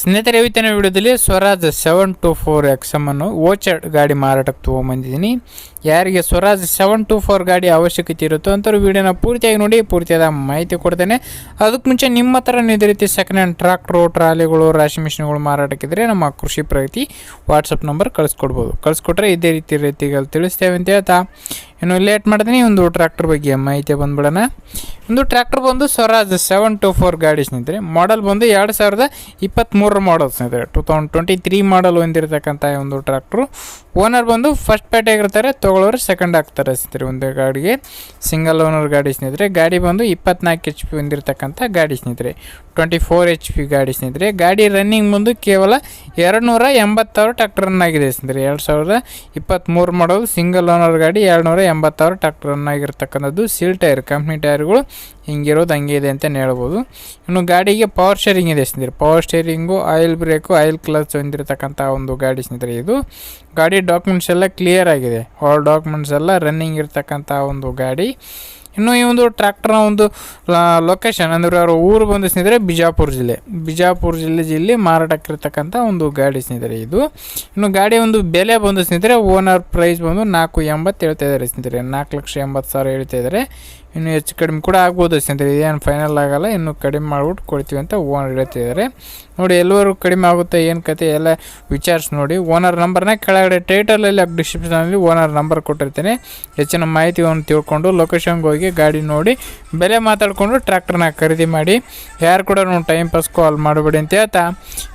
ಸ್ನೇಹಿತರೆ ಇವತ್ತಿನ ವಿಡಿಯೋದಲ್ಲಿ Swaraj seven two four XM ಅನ್ನು ಓಚರ್ಡ್ ಗಾಡಿ ಮಾರಾಟಕ್ಕೆ ತೊಗೊಂಬಂದಿದ್ದೀನಿ. ಯಾರಿಗೆ ಸ್ವರಾಜ್ ಸೆವೆನ್ ಟು ಫೋರ್ ಗಾಡಿ ಅವಶ್ಯಕತೆ ಇರುತ್ತೋ ಅಂಥವ್ರು ವಿಡಿಯೋನ ಪೂರ್ತಿಯಾಗಿ ನೋಡಿ, ಪೂರ್ತಿಯಾದ ಮಾಹಿತಿ ಕೊಡ್ತೇನೆ. ಅದಕ್ಕೆ ಮುಂಚೆ ನಿಮ್ಮ ಹತ್ರ ಇದೇ ರೀತಿ ಸೆಕೆಂಡ್ ಹ್ಯಾಂಡ್ ಟ್ರಾಕ್ಟ್ರು ಟ್ರಾಲಿಗಳು ರಾಶಿ ಮಿಷಿನ್ಗಳು ಮಾರಾಟಕ್ಕಿದ್ರೆ ನಮ್ಮ ಕೃಷಿ ಪ್ರಗತಿ ವಾಟ್ಸಪ್ ನಂಬರ್ ಕಳಿಸ್ಕೊಡ್ಬೋದು. ಕಳಿಸ್ಕೊಟ್ರೆ ಇದೇ ರೀತಿ ರೀತಿಗಳು ತಿಳಿಸ್ತೇವೆ ಅಂತ ಹೇಳ್ತಾ. ಇನ್ನು ಲೇಟ್ ಮಾಡ್ತೀನಿ, ಒಂದು ಟ್ರ್ಯಾಕ್ಟರ್ ಬಗ್ಗೆ ಮಾಹಿತಿ ಬಂದ್ಬಿಡೋಣ. ಒಂದು ಟ್ರ್ಯಾಕ್ಟರ್ ಬಂದು ಸ್ವರಾಜ್ ಸೆವೆನ್ ಟು ಫೋರ್ ಗಾಡಿ ಸ್ನೇಹಿತರೆ ಮಾಡಲ್ ಬಂದು ಎರಡು ಸಾವಿರದ ಇಪ್ಪತ್ತ್ಮೂರರ ಮಾಡಲ್ ಸ್ನೇಹಿತರೆ two thousand twenty three model ಹೊಂದಿರತಕ್ಕಂಥ ಒಂದು ಟ್ರ್ಯಾಕ್ಟ್ರು ಓನರ್ ಬಂದು ಫಸ್ಟ್ ಪೇಟೆಗಿರ್ತಾರೆ ತೊಗೊಳೋರು ಸೆಕೆಂಡ್ ಆಗ್ತಾರೆ ಸ್ನೇಹಿತರೆ ಒಂದು ಗಾಡಿಗೆ. ಸಿಂಗಲ್ ಓನರ್ ಗಾಡಿ ಸ್ನೇಹಿತರೆ. ಗಾಡಿ ಬಂದು ಇಪ್ಪತ್ನಾಲ್ಕು ಎಚ್ ಪಿ ಹೊಂದಿರತಕ್ಕಂಥ ಗಾಡಿ ಸ್ನೇಹಿತರೆ. ಟ್ವೆಂಟಿ ಫೋರ್ ಎಚ್ ಪಿ ಗಾಡಿ ಸ್ನೇಹಿತರೆ. ಗಾಡಿ ರನ್ನಿಂಗ್ ಬಂದು ಕೇವಲ ಎರಡು ನೂರ ಎಂಬತ್ತಾರು ಟ್ಯಾಕ್ಟ್ರನ್ನಾಗಿದೆ ರನ್ ಆಗಿದೆ ಸ್ನೇಹಿತರೆ. ಎರಡು ಸಾವಿರದ ಇಪ್ಪತ್ತ್ಮೂರು ಮಾಡೋದು ಸಿಂಗಲ್ ಓನರ್ ಗಾಡಿ ಎರಡು ನೂರ ಎಂಬತ್ತಾರು ಟ್ಯಾಕ್ಟ್ರನ್ನಾಗಿರ್ತಕ್ಕಂಥದ್ದು ಸೀಲ್ ಟೈರ್ ಕಂಪ್ನಿ ಟೈರ್ಗಳು ಹಿಂಗಿರೋದು ಹಂಗೆ ಇದೆ ಅಂತಲೇ ಹೇಳ್ಬೋದು. ಇನ್ನು ಗಾಡಿಗೆ ಪವರ್ ಶೇರಿಂಗ್ ಇದೆ ಸ್ನೇಹಿತರೆ. Power steering oil brake oil clutch ಹೊಂದಿರತಕ್ಕಂಥ ಒಂದು ಗಾಡಿ ಸ್ನೇಹಿತರೆ ಇದು. ಗಾಡಿ ಡಾಕ್ಯುಮೆಂಟ್ಸ್ ಎಲ್ಲ ಕ್ಲಿಯರ್ ಆಗಿದೆ. ಆಲ್ ಡಾಕ್ಯುಮೆಂಟ್ಸ್ ಎಲ್ಲ ರನ್ನಿಂಗ್ ಇರ್ತಕ್ಕಂಥ ಒಂದು ಗಾಡಿ. ಇನ್ನು ಈ ಒಂದು ಟ್ರ್ಯಾಕ್ಟರ್ನ ಒಂದು ಲೊಕೇಶನ್ ಅಂದರೆ ಅವರ ಊರು ಬಂದು ಸ್ನೇಹಿತರೆ ಬಿಜಾಪುರ ಜಿಲ್ಲೆ. ಬಿಜಾಪುರ ಜಿಲ್ಲೆ ಜಿಲ್ಲೆ ಮಾರಾಟಕ್ಕಿರ್ತಕ್ಕಂಥ ಒಂದು ಗಾಡಿ ಸ್ನೇಹಿತರೆ ಇದು. ಇನ್ನು ಗಾಡಿ ಒಂದು ಬೆಲೆ ಬಂದು ಸ್ನೇಹಿತರೆ ಓನರ್ ಪ್ರೈಸ್ ಬಂದು ನಾಲ್ಕು ಎಂಬತ್ತು ಹೇಳ್ತಾ ಇದ್ದಾರೆ ಸ್ನೇಹಿತರೆ. ನಾಲ್ಕು ಲಕ್ಷ ಎಂಬತ್ತು ಸಾವಿರ ಹೇಳ್ತಾ ಇದ್ದಾರೆ. ಇನ್ನು ಹೆಚ್ಚು ಕಡಿಮೆ ಕೂಡ ಆಗ್ಬೋದು ಸ್ನೇಹಿತರೆ. ಇದೇನು ಫೈನಲ್ ಆಗಲ್ಲ, ಇನ್ನು ಕಡಿಮೆ ಮಾಡಿಬಿಟ್ಟು ಕೊಡ್ತೀವಿ ಅಂತ ಓನರ್ ಹೇಳ್ತಾ ಇದ್ದಾರೆ. ನೋಡಿ ಎಲ್ಲರೂ ಕಡಿಮೆ ಆಗುತ್ತೆ, ಏನು ಕತೆ ಎಲ್ಲ ವಿಚಾರಿಸಿ ನೋಡಿ. ಓನರ್ ನಂಬರ್ನ ಕೆಳಗಡೆ ಟೈಟಲಲ್ಲಿ ಡಿಸ್ಕ್ರಿಪ್ಷನಲ್ಲಿ ಓನರ್ ನಂಬರ್ ಕೊಟ್ಟಿರ್ತೇನೆ. ಹೆಚ್ಚಿನ ಮಾಹಿತಿಯನ್ನು ತಿಳ್ಕೊಂಡು ಲೊಕೇಶನ್ಗೆ ಹೋಗಿ ಗಾಡಿ ನೋಡಿ, ಬೆಲೆ ಮಾತಾಡಿಕೊಂಡು ಟ್ರ್ಯಾಕ್ಟರ್ನ ಖರೀದಿ ಮಾಡಿ, ಯಾರು ಕೂಡ ಟೈಮ್ ಪಾಸ್ ಕಾಲ್ ಮಾಡಬೇಡಿ ಅಂತ ಹೇಳ್ತಾ.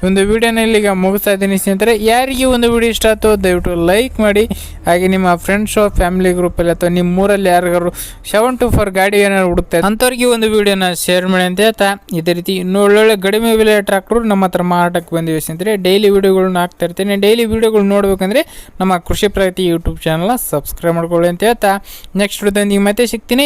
ಒಂದು ವೀಡಿಯೋನ ಇಲ್ಲಿಗ ಮುಗಿಸ್ತಾ ಇದ್ದೀನಿ ಸ್ನೇಹಿತರೆ. ಯಾರಿಗೆ ಒಂದು ವಿಡಿಯೋ ಇಷ್ಟ ಆಯ್ತು, ದಯವಿಟ್ಟು ಲೈಕ್ ಮಾಡಿ. ಹಾಗೆ ನಿಮ್ಮ ಫ್ರೆಂಡ್ಸು ಫ್ಯಾಮಿಲಿ ಗ್ರೂಪಲ್ಲಿ ಅಥವಾ ನಿಮ್ಮ ಊರಲ್ಲಿ ಯಾರಿಗಾರು ಸೆವೆನ್ ಟು ಫೋರ್ ಗಾಡಿ ಏನಾದ್ರು ಹುಡುಕ್ತಾರೆ ಅಂಥವ್ರಿಗೆ ಒಂದು ವಿಡಿಯೋನ ಶೇರ್ ಮಾಡಿ ಅಂತ ಹೇಳ್ತಾ. ಇದೇ ರೀತಿ ಇನ್ನೂ ಒಳ್ಳೊಳ್ಳೆ ಕಡಿಮೆ ಬೆಲೆ ಟ್ರ್ಯಾಕ್ಟ್ರು ನಮ್ಮ ಹತ್ರ ಮಾರಾಟಕ್ಕೆ ಬಂದಿವೆ ಸ್ನೇಹಿತರೆ. ಡೈಲಿ ವೀಡಿಯೋಗಳನ್ನ ಹಾಕ್ತಾ ಇರ್ತೀನಿ. ಡೈಲಿ ವಿಡಿಯೋಗಳು ನೋಡ್ಬೇಕಂದ್ರೆ ನಮ್ಮ ಕೃಷಿ ಪ್ರಗತಿ ಯೂಟ್ಯೂಬ್ ಚಾನಲ್ನ ಸಬ್ಸ್ಕ್ರೈಬ್ ಮಾಡ್ಕೊಳ್ಳಿ ಅಂತ ಹೇಳ್ತಾ. ನೆಕ್ಸ್ಟ್ ವಿಡಿಯೋದೊಂದಿಗೆ ಮತ್ತೆ ಸಿಗ್ತೀನಿ.